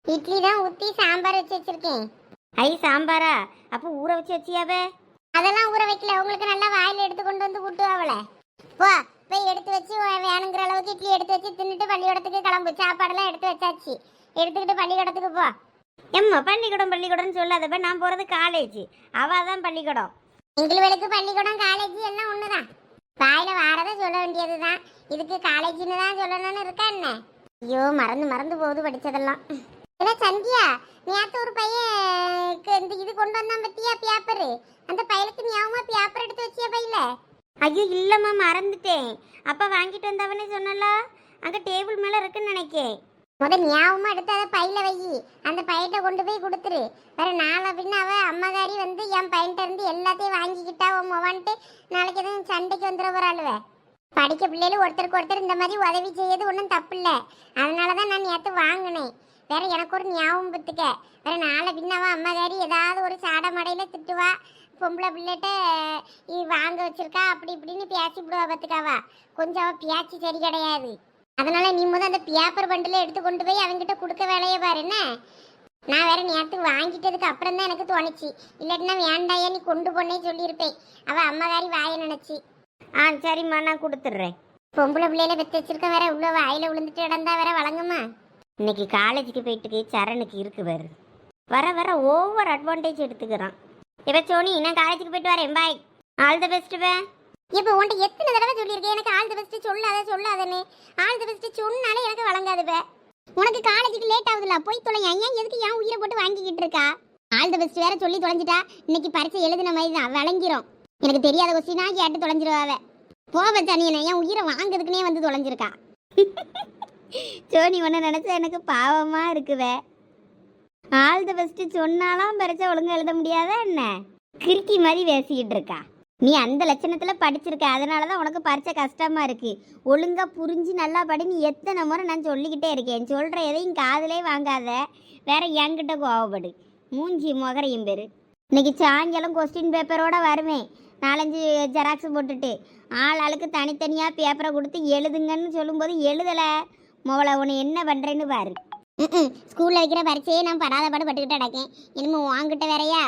இட்லி தான் ஊற்றி சாம்பார் வச்சு வச்சிருக்கேன். ஐ சாம்பாரா? அப்போ ஊற வச்சு வச்சியாவே? அதெல்லாம் ஊற வைக்கல. உங்களுக்கு நல்லா வாயில எடுத்து கொண்டு வந்து கூட்டு அவளை. போ போய் எடுத்து வச்சு வேணுங்கிற அளவுக்கு இட்லி எடுத்து வச்சு தின்னுட்டு பள்ளிக்கூடத்துக்கு கிளம்பு. சாப்பாடெல்லாம் எடுத்து வச்சாச்சு. எடுத்துக்கிட்டு பள்ளிக்கூடத்துக்கு போ. எம்மா பள்ளிக்கூடம் பள்ளிக்கூடம்னு சொல்லாதப்ப நான் போகிறது காலேஜ் அவள் தான் பள்ளிக்கூடம். எங்களுக்கு பள்ளிக்கூடம் காலேஜ் எல்லாம் ஒண்ணுதான்? வாயில் வாரதை சொல்ல வேண்டியதுதான். இதுக்கு காலேஜ்னு தான் சொல்லணும்னு இருக்கா என்ன? ஐயோ மறந்து மறந்து போகுது படிச்சதெல்லாம். இல்ல சந்தியா? நேத்து ஒரு பையன் இந்த இது கொண்டு வந்தான் பத்தியா பேப்பரு? அந்த பையலுக்கு ஞாபகமா பேப்பர் எடுத்து வச்சியா பையில? ஐயோ இல்லைம்மா மறந்துட்டேன். அப்போ வாங்கிட்டு வந்தவனே சொன்னல. அங்கே டேபிள் மேலே இருக்குன்னு நினைக்கேன். முத ஞாபகமாக எடுத்து அதை பையில வை. அந்த பையிட்ட கொண்டு போய் கொடுத்துரு. வேற நாளை பின்ன அவ அம்மாதாரி வந்து என் பையன்ட்ட இருந்து எல்லாத்தையும் வாங்கிக்கிட்டா உன் மொவான்ட்டு நாளைக்கு எதுவும் சண்டைக்கு வந்துட போகிறாளுவே படிக்க பிள்ளைகள் ஒருத்தருக்கு ஒருத்தர் இந்த மாதிரி உதவி செய்யறது ஒன்றும் தப்பு இல்லை அதனால தான் நான் நேற்று வாங்கினேன். வேற எனக்கு ஒரு ஞாபகம் பத்துக்க. வேற நாளை பின்னவா அம்மாதாரி ஏதாவது ஒரு சாட மடையில திட்டுவா. பொம்பளை பிள்ளைகிட்ட வாங்க வச்சிருக்கா? அப்படி இப்படின்னு பேசி விடுவா பத்துக்காவா. கொஞ்சம் அவ பேச்சு சரி கிடையாது. அதனால நீ முத அந்த பேப்பர் பண்டில் எடுத்து கொண்டு போய் அவன்கிட்ட கொடுக்க வேலையை பாரு என்ன? நான் வேற நேரத்துக்கு வாங்கிட்டதுக்கு அப்புறம் தான் எனக்கு தோணுச்சு. இல்லாட்டினா வேண்டாயா நீ கொண்டு போனே சொல்லியிருப்பேன். அவ அம்மாதாரி வாய நினைச்சு. ஆ சரிம்மா நான் கொடுத்துட்றேன். பொம்பளை பிள்ளையில பெற்று வச்சிருக்க வேற உள்ள வாயில விழுந்துட்டு இடந்தா வேற வழங்குமா? இன்னைக்கு காலேஜுக்கு போயிட்டு சரணுக்கு இருக்கு பாரு. வர வர ஓவர் அட்வான்டேஜ் எடுத்துக்கிறான். இப்போ சோனி நான் காலேஜுக்கு போயிட்டு வரேன். பாய் ஆல் தி பெஸ்ட் பே இப்போ உன்ட்ட எத்தனை தடவை சொல்லியிருக்கேன்? எனக்கு ஆல் தி பெஸ்ட் சொல்லாத சொல்லாதன்னு. ஆல் தி பெஸ்ட் சொன்னாலே எனக்கு வழங்காது பே உனக்கு காலேஜுக்கு லேட் ஆகுதுல போய் தொலைங்க ஏன் எதுக்கு ஏன் உயிரை போட்டு வாங்கிக்கிட்டு இருக்கா? ஆல் தி பெஸ்ட் வேற சொல்லி தொலைஞ்சிட்டா. இன்னைக்கு பரிசை எழுதின மாதிரி தான் விளங்கிரும். எனக்கு தெரியாத கொஸ்டினா கேட்டு தொலைஞ்சிருவாவ போவ தனியனை என் உயிரை வாங்குறதுக்குனே வந்து தொலைஞ்சிருக்கா? சோனி ஒன்று நினச்சா எனக்கு பாவமாக இருக்குவே ஆல் தி பெஸ்ட் சொன்னாலாம் பரிச்சை ஒழுங்கா எழுத முடியாதா என்ன? கிறுக்கி மாதிரி பேசிக்கிட்டு இருக்கா. நீ அந்த லட்சணத்தில் படிச்சிருக்க அதனால தான் உனக்கு பறிச்ச கஷ்டமாக இருக்குது ஒழுங்காக புரிஞ்சு நல்லா படி நீ எத்தனை முறை நான் சொல்லிக்கிட்டே இருக்கேன். சொல்கிற எதையும் காதலே வாங்காத. வேற என்கிட்ட கோவப்படு. மூஞ்சி முகரையும் பேர். இன்னைக்கு சாயங்காலம் கொஸ்டின் பேப்பரோட வருவேன். நாலஞ்சு ஜெராக்ஸ் போட்டுட்டு ஆள் ஆளுக்கு தனித்தனியாக பேப்பரை கொடுத்து எழுதுங்கன்னு சொல்லும்போது எழுதலை. மொவளை உன்னை என்ன பண்ணுறேன்னு பாரு. ம் ஸ்கூலில் வைக்கிற பரீட்சையே நான் படாத பாடு பட்டுக்கிட்டு அடக்கேன் இனிமேல் வாங்கிட்ட வேறையா?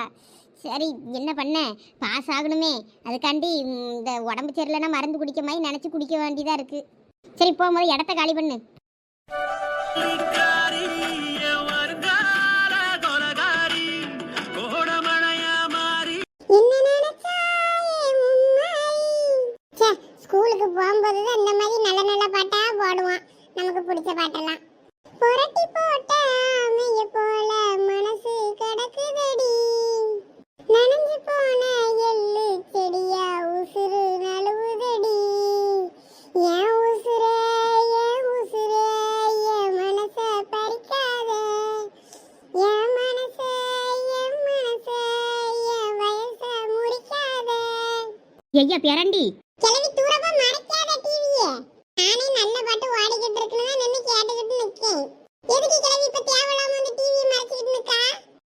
சரி என்ன பண்ண? பாஸ் ஆகணுமே. அதுக்காண்டி இந்த உடம்பு சரியில்லைனா மருந்து குடிக்க மாதிரி நினச்சி குடிக்க வேண்டியதாக இருக்குது சரி போகும்போது இடத்த காலி பண்ணு. ஸ்கூலுக்கு போகும்போது இந்த மாதிரி நல்ல நல்ல பாட்டாக பாடுவான். நமக்கு பிடிச்ச பாட்டெல்லாம். புரட்டி போட்ட ஆமைய போல மனசு கடக்குதடி. நனைஞ்சு போன எள்ளு செடியா உசுறு நழுவுதடி. என் உசுரே என் உசுரே என் மனச பறிக்காத. என் மனச என் மனச என் வயச முடிக்காத ஐயா பிறண்டி கிளவி தூரமா மறைக்காத டிவியே நானே நல்ல பாட்டு ஓடிக்கிட்டு இருக்குன்னு நின்னு கேட்டுக்கிட்டு நிக்கேன் எதுக்கு கிளவி இப்ப தேவையில்லாம வந்து டிவியை மறைச்சிக்கிட்டு நிக்கா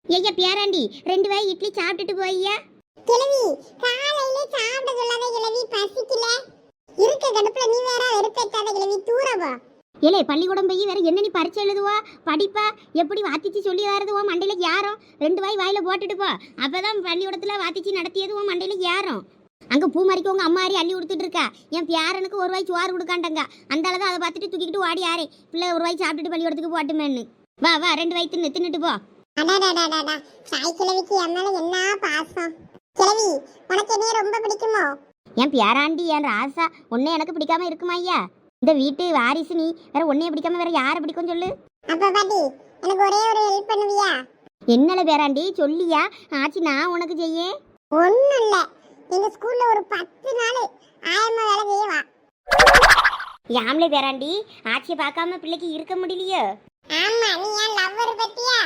ஐயா பேராண்டி ரெண்டு வாய் இட்லி சாப்பிட்டுட்டு போய்யா? கிளவி காலையில சாப்பிட சொல்லாத கிளவி பசிக்கல. இருக்க கடுப்புல நீ வேற வெறுப்பேத்தாத கிளவி தூர போ ஏலே பள்ளிக்கூடம் போய் வேற என்ன நீ பரிச்சை எழுதுவா? படிப்பா? எப்படி வாத்திச்சு சொல்லி வரதுவோ மண்டையில யாரும்? ரெண்டு வாய் வாயில போட்டுட்டு போ. அப்பதான் பள்ளிக்கூடத்துல வாத்திச்சு நடத்தியது உன் மண்டையில யாரும்? அங்க பூ மாறிக்கு உங்க அம்மா அரி அள்ளி கொடுத்துட்டு இருக்கா? என் பேரனுக்கு ஒரு வாய் சோறு கொடுக்காண்டாங்க. அந்த அளவு அதை பார்த்துட்டு தூக்கிட்டு ஓடி யாரே பிள்ளை ஒரு வாய் சாப்பிட்டுட்டு பள்ளிக்கூடத்துக்கு போட்டுமேன்னு. வா வா ரெண்டு வாய் தின்னு தின்னுட்டு போ. அடாடாடாடாடா. சாய் கிழவிக்கு என் மேல என்ன பாசம்? கிழவி உனக்கு என்னைய ரொம்ப பிடிக்குமோ? என் பேராண்டி என் ராசா உன்னை எனக்கு பிடிக்காம இருக்குமா ஐயா? இந்த வீட்டு வாரிசு நீ வேற உன்னைய பிடிக்காம வேற யாரை பிடிக்கும் சொல்லு. அப்ப பாட்டி எனக்கு ஒரே ஒரு ஹெல்ப் பண்ணுவியா? என்னல பேராண்டி சொல்லியா? ஆச்சி நான் உனக்கு செய்யேன். ஒண்ணும் இல்ல எங்க ஸ்கூல்ல ஒரு பத்து நாள் ஆயம்மா வேலை செய்யவா யாம்லே பேராண்டி ஆச்சியை பார்க்காம பிள்ளைக்கு இருக்க முடியலையோ? ஆமா நீ என் லவ்வர் பத்தியா?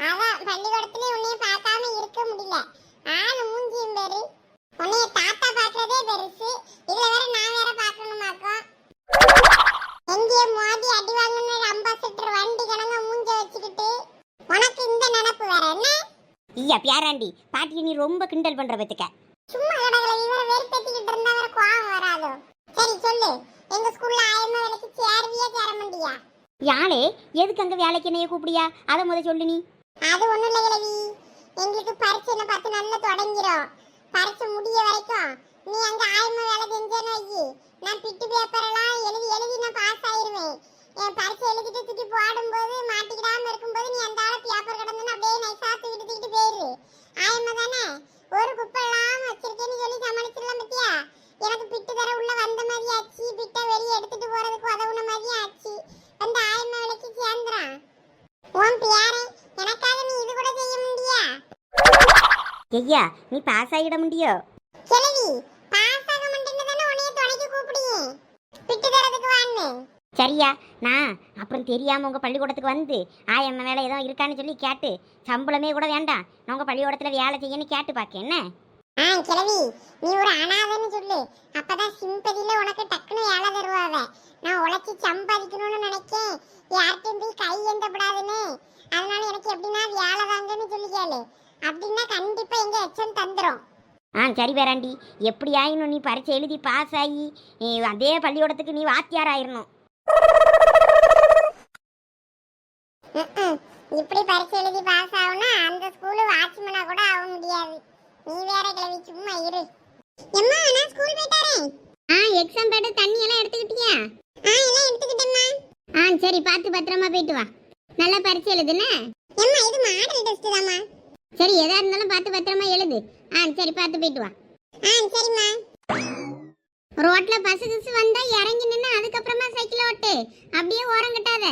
அதான் பள்ளிக்கூடத்துல உன்னைய பார்க்காம இருக்க முடியல. ஆளு மூஞ்சியும் பேரு உன்னைய தாத்தா பார்க்கறதே பெருசு. இதுல வேற நான் வேற பார்க்கணுமாக்கும் எங்கேயோ மோதி அடி வாங்கணும் அம்பாசிட்டர் வண்டி கணங்க மூஞ்ச வச்சுக்கிட்டு. உனக்கு இந்த நினப்பு வேற என்ன? ஐயா பேராண்டி பாட்டியை நீ ரொம்ப கிண்டல் பண்ற பத்துக்க. சும்மா கடவுளை இவரை வெறுப்பேத்திக்கிட்டு இருந்தா வேற கோவம் வராதோ? சரி சொல்லு. எங்க ஸ்கூல்ல ஆயம்மா வேலைக்கு சேருவியா சேர மாட்டியா? யாழே எதுக்கு அங்க வேலைக்கு என்னைய கூப்பிடியா? அதை முத சொல்லு நீ. அது ஒண்ணும் இல்ல கிழவி எங்களுக்கு பரீட்சை இன்னும் பத்து நாள்ல தொடங்கிரும். பரீட்சை முடிய வரைக்கும் நீ அங்க ஆயம்மா வேலை செஞ்சேன்னு வை நான் பிட்டு பேப்பர் எல்லாம் எழுதி எழுதி நான் பாஸ் ஆயிருவேன். என் பரீட்சை எழுதிட்டு தூக்கி போடும்போது மாட்டிக்கிடாம இருக்கும்போது நீ அந்த ஆள பேப்பர் கிடந்துன்னு அப்படியே நைஸா தூக்கிட்டு தூக்கிட்டு போயிரு. ஆயம்மா தானே? ஒரு குப்பை எல்லாம் வச்சிருக்கேன்னு சொல்லி சமாளிச்சிடலாம் பத்தியா? எனக்கு பிட்டு தர உள்ள வந்த மாதிரி ஆச்சு. பிட்டை வெளியே எடுத்துட்டு போறதுக்கு உதவுன மாதிரி ஆச்சு. அந்த ஆயம்மா வேலைக்கு சேர்ந்துறான். உன் பேரே எனக்காக நீ இது கூட செய்ய முடியா? ஐயா நீ பாஸ் ஆகிட முடியோ? கிழவி பாஸ் ஆக மாட்டேன்னு உன்னைய துணைக்கு கூப்பிடுங்க விட்டு தரதுக்கு வான்னு. சரியா நான் அப்புறம் தெரியாம உங்க பள்ளிக்கூடத்துக்கு வந்து ஆயம்மா வேலை ஏதோ இருக்கான்னு சொல்லி கேட்டு சம்பளமே கூட வேண்டாம். நான் உங்க பள்ளிக்கூடத்துல வேலை செய்யன்னு கேட்டு பார்க்க என்ன? ஆ கிழவி நீ ஒரு அனாதைன்னு சொல்லு. அப்பதான் சிம்பதியில உனக்கு டக்குன்னு வேலை தருவாவ. நான் உழைச்சி சம்பாதிக்கணும்னு நினைக்கேன். யார்கிட்டயும் போய் கை எந்தப்படாதுன்னு அதனால எனக்கு எப்படின்னா வேலை தாங்கன்னு சொல்லி கேளு. அப்படின்னா கண்டிப்பா எங்க எச்சம் தந்துரும். ஆ சரி பேராண்டி. எப்படி ஆயினும் நீ பரீட்சை எழுதி பாஸ் ஆகி நீ அதே பள்ளிக்கூடத்துக்கு நீ வாத்தியார் ஆயிரணும். இப்படி பரீட்சை எழுதி பாஸ் ஆகுனா அந்த ஸ்கூலு வாட்ச்மேனா கூட ஆக முடியாது. நீ வேற கிளவி சும்மா இரு. எம்மா நான் ஸ்கூல் போயிட்டாரேன் ஆ எக்ஸாம் பேடு தண்ணி எல்லாம் எடுத்துக்கிட்டியா? ஆ எல்லாம் எடுத்துக்கிட்டேம்மா. ஆ சரி பார்த்து பத்திரமா போயிட்டு வா. நல்லா பரிச்சு எழுதுன? எம்மா இது மாடல் டெஸ்ட் தாம்மா. சரி எதா இருந்தாலும் பார்த்து பத்திரமா எழுது. ஆ சரி பார்த்து போயிட்டு வா. ஆ சரிம்மா. ரோட்ல பஸ் கிசு வந்தா இறங்கி நின்று அதுக்கப்புறமா சைக்கிள் ஓட்டு. அப்படியே ஓரம் கட்டாத.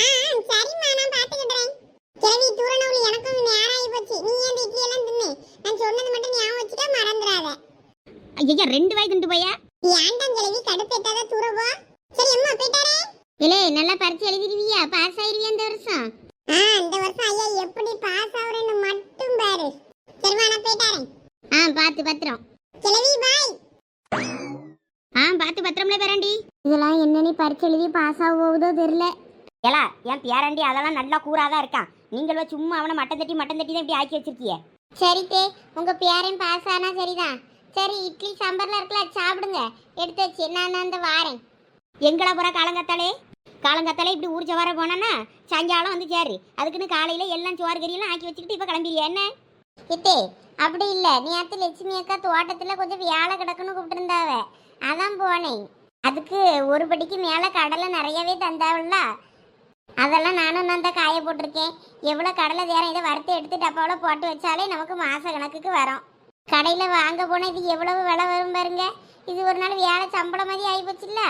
ஆ சரிம்மா நான் பாத்துக்கிடுறேன் கிழவி தூரணவுல எனக்கும் நேரம் ஆகி போச்சு. நீ ஏன் இட்லி எல்லாம் தின்னு? நான் சொன்னது மட்டும் ஞாபகம் வச்சுட்டா மறந்துடாத. ஐயா ரெண்டு வாய் திண்டு போயா? ஏன்டாம் கிழவி கடுப்பேட்டாத தூரவோ சரி அம்மா போயிட்டாரே. இல்லே நல்லா பரிச்சு எழுதிருவியா பாஸ் ஆயிருவியா இந்த வருஷம்? ஆ இந்த வருஷம் ஐயா எப்படி பாஸ் ஆகுறேன்னு மட்டும் பாரு. சரிம்மா நான் போயிட்டாரேன் ஆ பார்த்து பத்திரம். கிழவி பாய் ஆ பார்த்து பத்திரம்ல பேராண்டி. இதெல்லாம் என்னன்னு பரிச்சு எழுதி பாஸ் ஆக போகுதோ தெரியல. ஏலா என் பேராண்டி அதெல்லாம் நல்லா கூறாதான் இருக்கான். நீங்களும் சும்மா அவனை மட்டம் தட்டி மட்டம் தட்டி தான் இப்படி ஆக்கி வச்சிருக்கிய. தே உங்க பேரன் பாஸ் ஆனா சரிதான். சரி இட்லி சாம்பார்ல இருக்கல சாப்பிடுங்க. எடுத்து வச்சு நான் அந்த வாரேன். எங்களா போற காலங்கத்தாலே? காலங்கத்தாலே இப்படி ஊர் சவார போனானா சாயங்காலம் வந்து சேரு. அதுக்குன்னு காலையில எல்லாம் சோறு கறியெல்லாம் ஆக்கி வச்சுக்கிட்டு இப்ப கிளம்பிடுறியா என்ன? இத்தே அப்படி இல்லை. நீ அத்த லட்சுமி அக்கா தோட்டத்தில் கொஞ்சம் வேலை கிடக்குன்னு கூப்பிட்டுருந்தாவ. அதான் போனேன். அதுக்கு ஒரு படிக்கு மேலே கடலை நிறையவே தந்தாவல்ல அதெல்லாம் நானும் நான் தான் காய போட்டிருக்கேன். எவ்வளோ கடலை தேரம் இதை வறுத்து எடுத்து டப்பாவில் போட்டு வச்சாலே நமக்கு மாச கணக்குக்கு வரும். கடையில் வாங்க போனால் இது எவ்வளவு விலை வரும் பாருங்க. இது ஒரு நாள் வியாழ சம்பளம் மாதிரி ஆகிப்போச்சுல்ல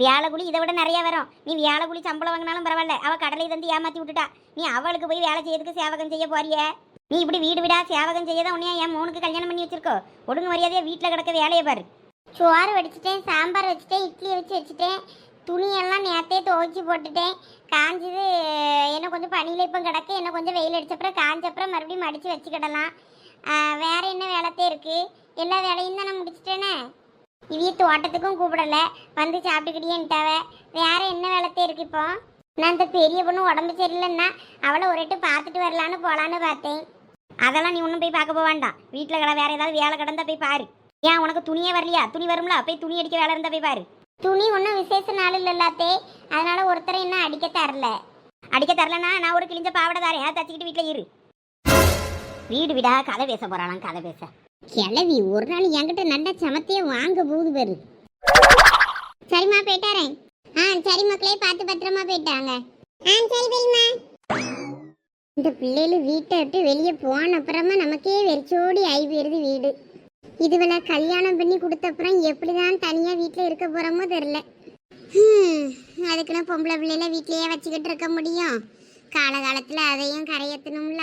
வியாழக்குழி இதை விட நிறைய வரும். நீ வியாழக்குழி சம்பளம் வாங்கினாலும் பரவாயில்ல. அவள் கடலை தந்து ஏமாத்தி விட்டுட்டா. நீ அவளுக்கு போய் வேலை செய்யறதுக்கு சேவகம் செய்ய போறிய? நீ இப்படி வீடு வீடா சேவகம் செய்ய தான் உன்னையா என் மூணுக்கு கல்யாணம் பண்ணி வச்சிருக்கோ? ஒழுங்கு மரியாதையாக வீட்டில் கிடக்க வேலையை பாரு. சோறு வடிச்சிட்டேன் சாம்பார் வச்சுட்டேன் இட்லி வச்சு வச்சுட்டேன். துணியெல்லாம் நேற்றே துவைச்சி போட்டுட்டேன். காஞ்சது என்ன கொஞ்சம் பனியில் இப்போ கிடக்கு என்ன கொஞ்சம் வெயில் அடிச்சப்புறம் காஞ்சப்புறம் மறுபடியும் மடித்து வச்சுக்கிடலாம். வேறு என்ன வேலைத்தே இருக்குது எல்லா வேலையும் தான் நான் முடிச்சிட்டேனே? இவிய தோட்டத்துக்கும் கூப்பிடலை. வந்து சாப்பிட்டுக்கிட்டேன்ட்டாவ வேறு என்ன வேலைத்தே இருக்குது இப்போ? நான் இந்த பெரிய பொண்ணு உடம்பு சரியில்லைன்னா அவளை ஒரு எட்டு பார்த்துட்டு வரலான்னு போகலான்னு பார்த்தேன். அதெல்லாம் நீ ஒன்றும் போய் பார்க்க போக வேண்டாம். வீட்டில் கடை வேறு ஏதாவது வேலை கிடந்தா போய் பாரு. ஏன் உனக்கு துணியே வரலையா? துணி வரும்ல? போய் துணி அடிக்க வேலை இருந்தால் போய் பாரு. துணி ஒன்றும் விசேஷ நாள் இல்லைல்லாத்தே அதனால ஒருத்தரை இன்னும் அடிக்க தரல. அடிக்க தரலனா நான் ஒரு கிழிஞ்ச பாவடை தரேன் அதை தச்சுக்கிட்டு வீட்டில் இரு. வீடு வீடா கதை பேச போறாளாம் கதை பேச. கிளவி ஒரு நாள் என்கிட்ட நல்ல சமத்தையே வாங்க போகுது பேரு. சரிம்மா போயிட்டாரேன் ஆ சரி மக்களே பார்த்து பத்திரமா போயிட்டாங்க. ஆ சரி பெரியம்மா இந்த பிள்ளைகள் வீட்டை விட்டு வெளியே போன அப்புறமா நமக்கே வெறிச்சோடி ஆகி போயிருது வீடு. இதுவளை கல்யாணம் பண்ணி கொடுத்தப்புறம் எப்படி எப்படிதான் தனியாக வீட்டில் இருக்க போகிறோமோ தெரில அதுக்குன்னு பொம்பளை பிள்ளையில வீட்லயே வச்சுக்கிட்டு இருக்க முடியும். காலகாலத்தில் அதையும் கரையத்தணும்ல.